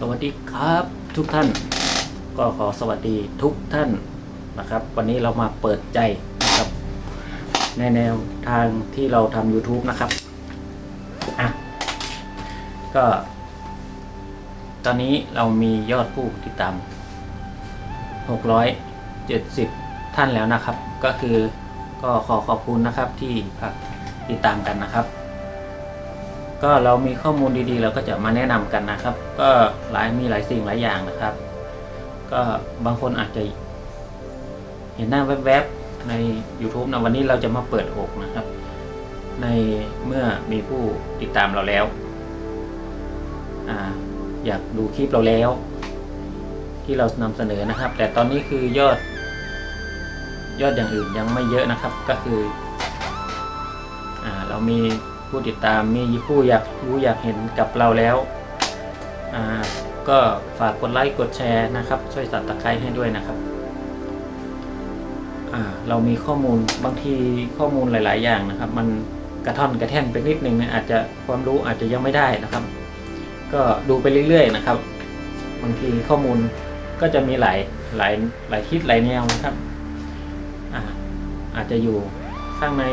สวัสดีครับทุกท่าน ก็ขอสวัสดีทุกท่านนะครับ วันนี้เรามาเปิดใจนะครับในแนวทางที่เราทำ YouTube นะครับอะก็ ตอนนี้เรามียอดผู้ติดตาม 670 ท่านแล้วนะครับ ก็คือก็ขอขอบคุณนะครับที่ติดตามกันนะครับ ก็เรามีข้อมูลดีๆ เราก็จะมาแนะนำกันนะครับ ก็หลายมีหลายสิ่งหลายอย่างนะครับ ก็บางคนอาจจะเห็นหน้าแวบๆใน YouTube นะวันนี้เราจะมาเปิดอกนะครับ ในเมื่อมีผู้ติดตามเราแล้วออยากดูคลิปเราแล้ว ที่เรานำเสนอนะครับ แต่ตอนนี้คือยอด ยอดอย่างอื่นยังไม่เยอะนะครับ ก็คืออเรามี ผู้ติดตามมีผู้อยากรู้อยากเห็นกับเราแล้วก็ฝากกดไลค์กดแชร์นะครับ ช่วยสับตะไคร้ให้ด้วยนะครับเรามีข้อมูลบางทีข้อมูลหลาย ๆ อย่างนะครับ มันกระท่อนกระแท่นไปนิดนึงนะอาจจะความรู้อาจจะยังไม่ได้นะครับ ก็ดูไปเรื่อย ๆ นะครับ บางทีข้อมูลก็จะมีหลายหลายหลายทิศหลายแนวนะครับอาอาจจะอยู่ข้างใน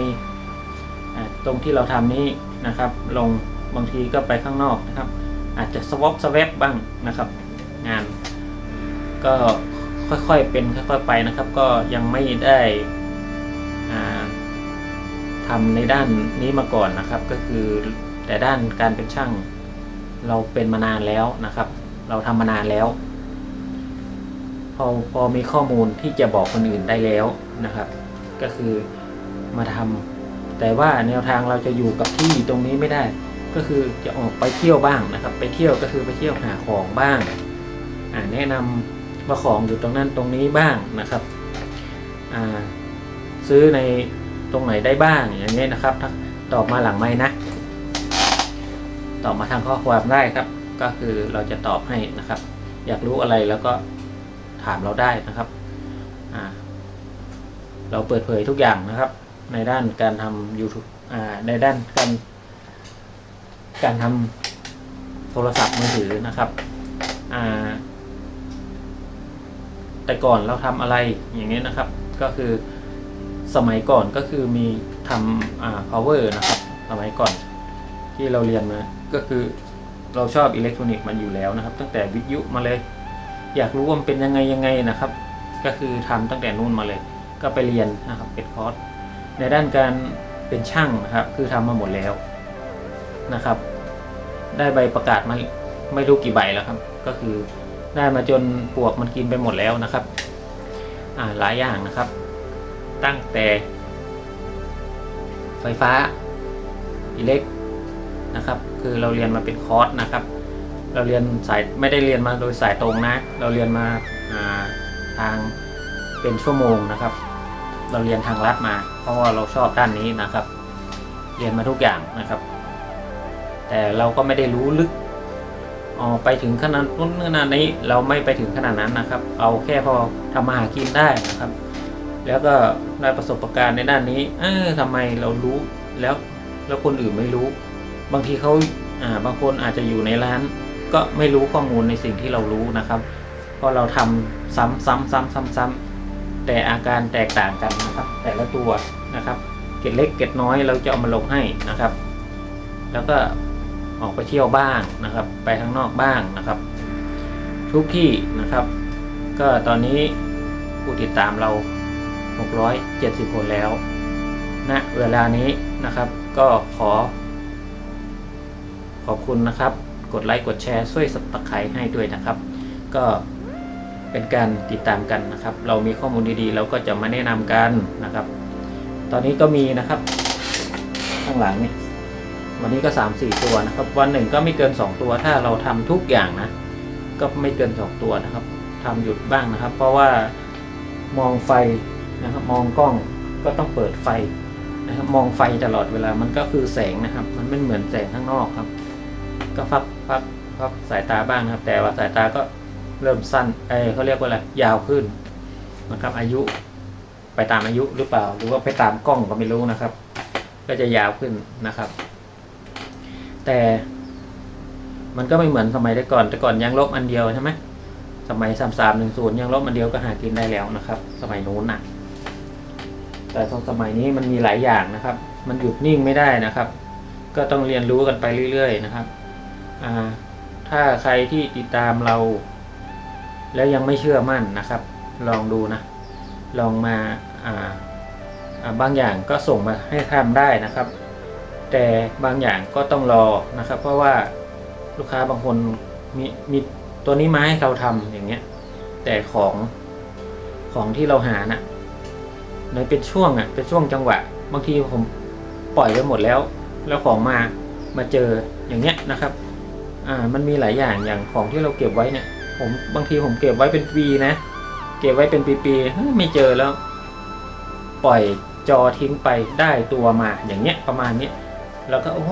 ตรงที่เราทำนี้นะครับ ลงบางทีก็ไปข้างนอกนะครับ อาจจะสวอปสวปบ้างนะครับ งาน ก็ค่อยๆเป็นค่อยๆไปนะครับ ก็ยังไม่ได้อ่าทำในด้านนี้มาก่อนนะครับ ก็คือแต่ด้านการเป็นช่างเราเป็นมานานแล้วนะครับ เราทำมานานแล้วพอพอมีข้อมูลที่จะบอกคนอื่นได้แล้วนะครับ ก็คือมาทำ แต่ว่าแนวทางเราจะอยู่กับที่ตรงนี้ไม่ได้ ก็คือจะออกไปเที่ยวบ้างนะครับ ไปเที่ยวก็คือไปเที่ยวหาของบ้างอ่าแนะนำว่าของอยู่ตรงนั้นตรงนี้บ้างนะครับอ่าซื้อในตรงไหนได้บ้างอย่างนี้นะครับ ตอบมาหลังไม้นะ ตอบมาทางข้อความได้ครับ ก็คือเราจะตอบให้นะครับ อยากรู้อะไรแล้วก็ถามเราได้นะครับ เราเปิดเผยทุกอย่างนะครับ ในด้านการทำ YouTube อ่าในด้านการ การทำโทรศัพท์มือถือนะครับอ่าแต่ก่อนเราทำอะไรอย่างนี้นะครับ ก็คือสมัยก่อนก็คือมีทำอ่า power นะครับ สมัยก่อนที่เราเรียนมาก็คือเราชอบอิเล็กทรอนิกส์มันอยู่แล้วนะครับ ตั้งแต่วิทยุมาเลย อยากรู้ว่ามันเป็นยังไงยังไงนะครับ ก็คือทำตั้งแต่นู่นมาเลย ก็ไปเรียนนะครับเป็นคอร์ส ในด้านการเป็นช่างนะครับ คือทำมาหมดแล้วนะครับ ได้ใบประกาศมาไม่รู้กี่ใบแล้วครับ ก็คือได้มาจนปวกมันกินไปหมดแล้วนะครับหลายอย่างนะครับ ตั้งแต่ไฟฟ้าอิเล็กนะครับ คือเราเรียนมาเป็นคอร์สนะครับ เราเรียนสายไม่ได้เรียนมาโดยสายตรงนะ เราเรียนมาาทางเป็นชั่วโมงนะครับ เราเรียนทางลัดมา เพราะว่าเราชอบด้านนี้นะครับ เรียนมาทุกอย่างนะครับ แต่เราก็ไม่ได้รู้ลึกออกไปถึงขนาดนู้นขนาดนี้เราไม่ไปถึงขนาดนั้นนะครับ เอาแค่พอทำมาหากินได้นะครับ แล้วก็ได้ประสบการณ์ในด้านนี้ เออทำไมเรารู้แล้วแล้วคนอื่นไม่รู้ บางทีเขาอ่าบางคนอาจจะอยู่ในร้าน ก็ไม่รู้ข้อมูลในสิ่งที่เรารู้นะครับเพราะเราทำซ้ำซ้ำซ้ำซ้ำซ้ำ แต่อาการแตกต่างกันนะครับ แต่ละตัวนะครับ เกล็ดเล็กเกล็ดน้อยเราจะเอามาลงให้นะครับ แล้วก็ออกไปเที่ยวบ้างนะครับ ไปข้างนอกบ้างนะครับ ทุกที่นะครับ ก็ตอนนี้ผู้ติดตามเรา 670 คนแล้วณนะเวลานี้นะครับ ก็ขอ ขอบคุณนะครับ กดไลค์กดแชร์ช่วยสับตะไคร้ให้ด้วยนะครับ ก็ เป็นการติดตามกันนะครับ เรามีข้อมูลดีๆ เราก็จะมาแนะนำกันนะครับ ตอนนี้ก็มีนะครับ ข้างหลังเนี่ยวันนี้ก็ 3 4 ตัวนะครับ วันหนึ่งก็ไม่เกิน 2 ตัว ถ้าเราทำทุกอย่างนะ ก็ไม่เกิน 2 ตัวนะครับทำหยุดบ้างนะครับ เพราะว่ามองไฟนะครับ มองกล้องก็ต้องเปิดไฟนะครับ มองไฟตลอดเวลามันก็คือแสงนะครับ มันไม่เหมือนแสงข้างนอกครับ ก็ฟักฟักฟักสายตาบ้างครับ แต่ว่าสายตาก็ เริ่มสั้นเอเขาเรียกว่าอะไรยาวขึ้นนะครับอายุไปตามอายุหรือเปล่า หรือว่าไปตามกล้องก็ไม่รู้นะครับ ก็จะยาวขึ้นนะครับ แต่มันก็ไม่เหมือนสมัยแต่ก่อน แต่ก่อนยางลบอันเดียวใช่ไหมสมัยสามสามหนึ่งศูนย์ยางลบอันเดียวก็หากินได้แล้วนะครับ สมัยนู้นน่ะแต่สมัยนี้มันมีหลายอย่างนะครับ มันหยุดนิ่งไม่ได้นะครับ ก็ต้องเรียนรู้กันไปเรื่อย ๆ นะครับ อ่า ถ้าใครที่ติดตามเรา แล้วยังไม่เชื่อมั่นนะครับ ลองดูนะ ลองมาอ่าาบางอย่างก็ส่งมาให้ทำได้นะครับ แต่บางอย่างก็ต้องรอนะครับ เพราะว่าลูกค้าบางคนมีมีตัวนี้มาให้เราทำอย่างเงี้ย แต่ของของที่เราหานะ่ะในเป็นช่วงอะเป็นช่วงจังหวะ บางทีผมปล่อยไปหมดแล้ว แล้วของมามาเจออย่างเงี้ยนะครับ อ่ามันมีหลายอย่างอย่างของที่เราเก็บไว้เนี่ย ผมบางทีผมเก็บไว้เป็นปีนะ เก็บไว้เป็นปีๆไม่เจอแล้ว ปล่อยจอทิ้งไปได้ตัวมาอย่างเงี้ยประมาณนี้แล้วก็โอ้โห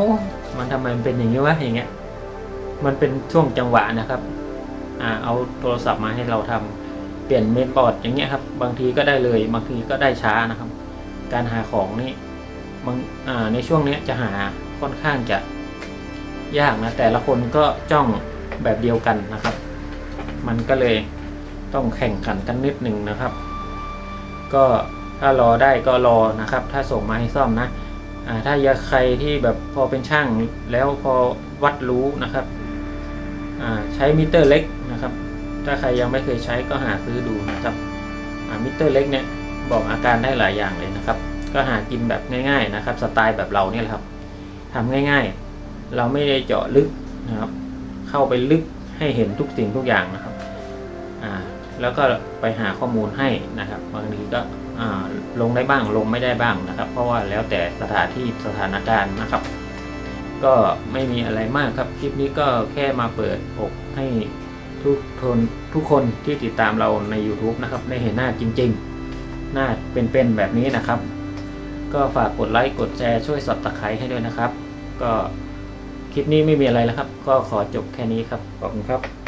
มันทำไมมันเป็นอย่างนี้วะอย่างเงี้ย มันเป็นช่วงจังหวะนะครับอ่าเอาโทรศัพท์มาให้เราทำเปลี่ยนเมนบอร์ดอย่างเงี้ยครับ บางทีก็ได้เลยบางทีก็ได้ช้านะครับ การหาของนี่บางอ่าในช่วงเนี้ยจะหาค่อนข้างจะยากนะแต่ละคนก็จ้องแบบเดียวกันนะครับ มันก็เลยต้องแข่งขันกันนิดหนึ่งนะครับ ก็ถ้ารอได้ก็รอนะครับ ถ้าส่งมาให้ซ่อมนะถ้าอยาใครที่แบบพอเป็นช่างแล้วพอวัดรู้นะครับใช้มิเตอร์เล็กนะครับ ถ้าใครยังไม่เคยใช้ก็หาซื้อดูนะครับมิเตอร์เล็กเนี่ยบอกอาการได้หลายอย่างเลยนะครับ ก็หากินแบบง่ายๆนะครับ สไตล์แบบเราเนี่ยแหละครับทำง่ายๆ เราไม่ได้เจาะลึกนะครับ เข้าไปลึกให้เห็นทุกสิ่งทุกอย่างนะครับ แล้วก็ไปหาข้อมูลให้นะครับบางทีก็ลงได้บ้างลงไม่ได้บ้างนะครับ เพราะว่าแล้วแต่สถานที่สถานการณ์นะครับ ก็ไม่มีอะไรมากครับคลิปนี้ก็แค่มาเปิดอกให้ทุกคนทุกคนที่ติดตามเราใน YouTube นะครับได้เห็นหน้าจริง ๆ หน้าเป็นๆแบบนี้นะครับ ก็ฝากกดไลค์กดแชร์ช่วยสับตะไคร้ให้ด้วยนะครับ ก็คลิปนี้ไม่มีอะไรแล้วครับ ก็ขอจบแค่นี้ครับขอบคุณครับ